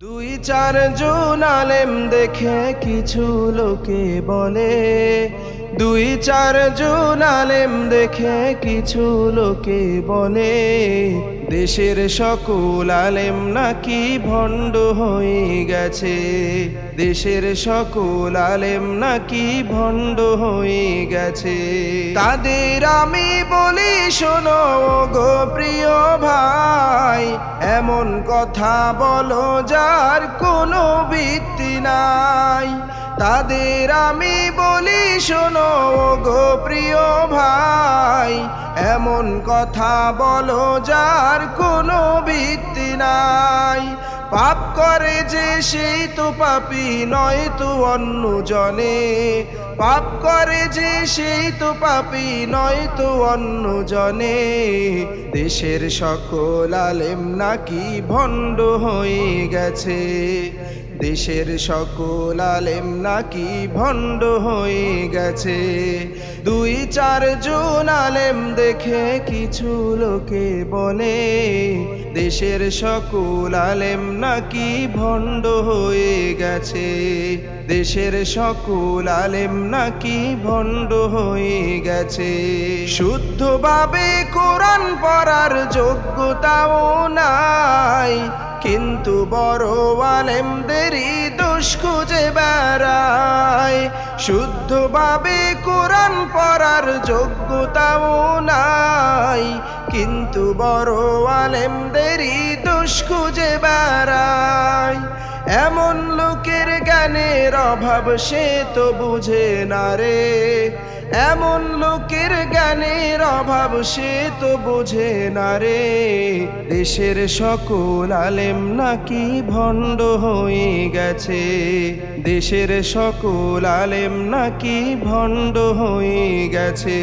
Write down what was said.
দুই চার জুন আলেম দেখে কিছু লোকে বলে দুই চার জন আলেম দেখে কিছু লোকে বলে, দেশের সকল আলেম নাকি ভণ্ড হয়ে গেছে? দেশের সকল আলেম নাকি ভণ্ড হয়ে গেছে? তাদের আমি বলি, শোনো গো প্রিয় ভাই, এমন কথা বলো যার কোনো ভিত্তি নাই। তাদের আমি বলি, শোনো গো প্রিয় ভাই, এমন কথা বলো যার কোনো ভিত্তি নাই। পাপ করে যে সেই তো পাপি নয়, তো অন্য জনে পাপ করে যে, সেই তো পাপি নয় তো অন্য জনে। দেশের সকল আলেম নাকি ভণ্ড হয়ে গেছে। দেশের সকল আলেম নাকি ভণ্ড হয়ে গেছে। দুই, চার জন আলেম দেখে কিছু লোকে বলে, দেশের সকল আলেম নাকি ভণ্ড হয়ে গেছে। দেশের সকল আলেম নাকি ভণ্ড হয়ে গেছে? শুদ্ধভাবে কোরআন পড়ার যোগ্যতাও নাই, কিন্তু বড় আলেমদেরই দোষ খুঁজে বেড়ায়। শুদ্ধভাবে কোরআন পড়ার যোগ্যতাও নাই, কিন্তু বড় আলেমদেরই দোষ খুঁজে বেড়ায়। এমন লোকের জ্ঞানের অভাব সে তো বুঝে না রে। এমন লোকের জ্ঞানের অভাব সে তো বোঝে না রে। দেশের সকল আলেম নাকি ভণ্ড হয়ে গেছে। দেশের সকল আলেম নাকি ভণ্ড হয়ে গেছে।